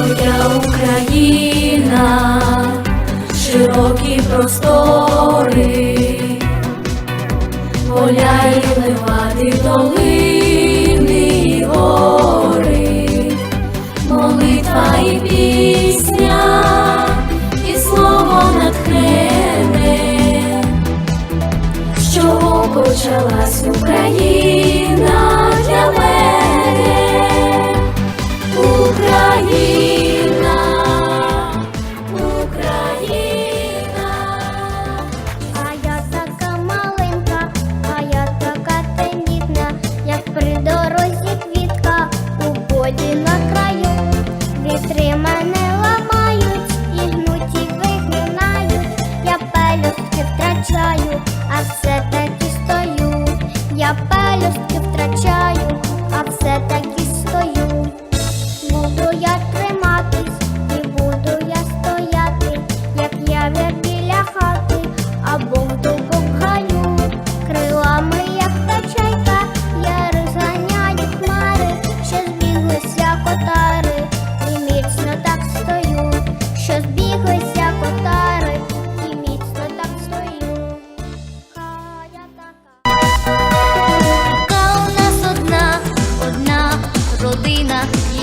Твоя Україна, широкі простори, поля і левади, долини і гори, молитва і пісня, і слово натхнене, чого почалась Україна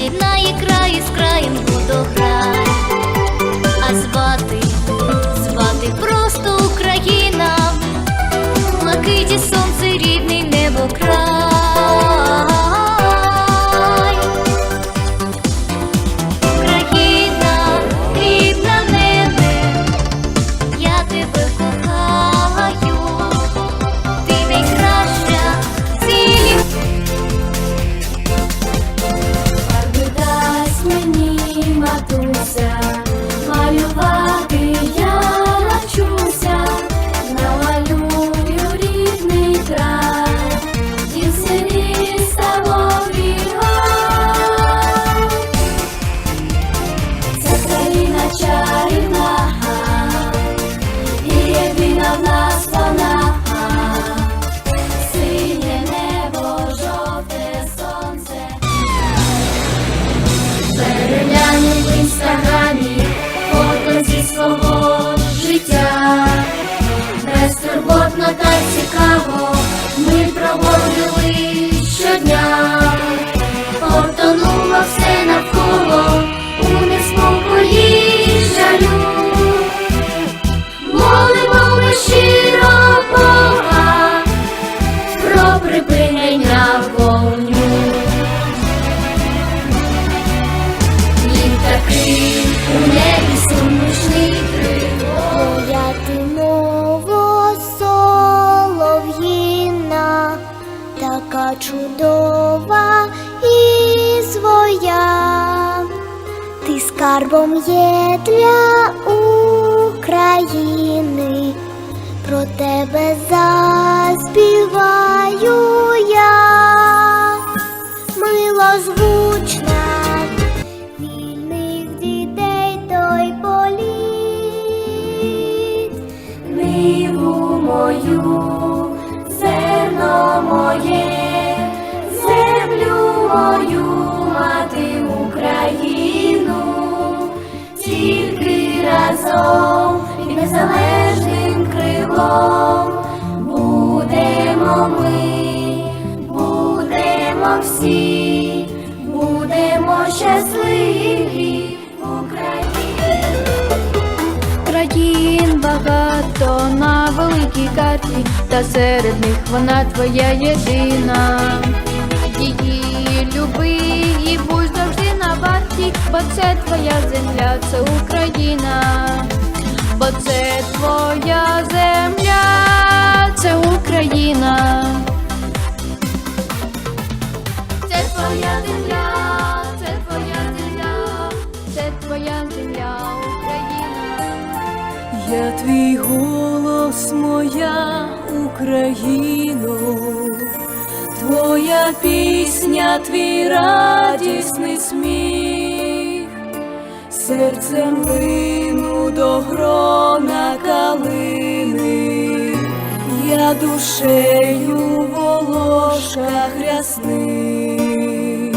родина, єднає край з краєм водограй. А звати, звати просто Україна, блакиті сонце мені Скарбом є для разом під незалежним крилом будемо ми, будемо всі, будемо щасливі Україні. Країн багато на великій карті, та серед них вона твоя єдина. Її бо це твоя земля, це Україна, бо це твоя земля, це Україна. Це твоя земля, це твоя земля, це твоя земля, Україна. Я твій голос, моя Україно, твоя пісня, твій радісний сміх, серцем лину до грона калини, я душею в волошках рясних,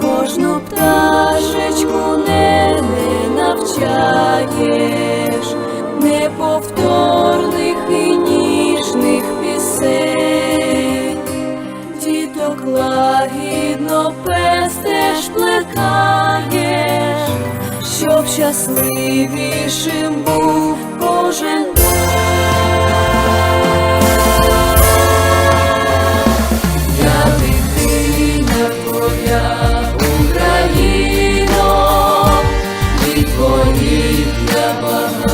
кожну пташечку не сяєш, неповторних і ніжних пісень, діток лагідно пестеш, плекаєш, щоб щасливішим був кожен день. Я дитина твоя Україно, від твоїх я багато.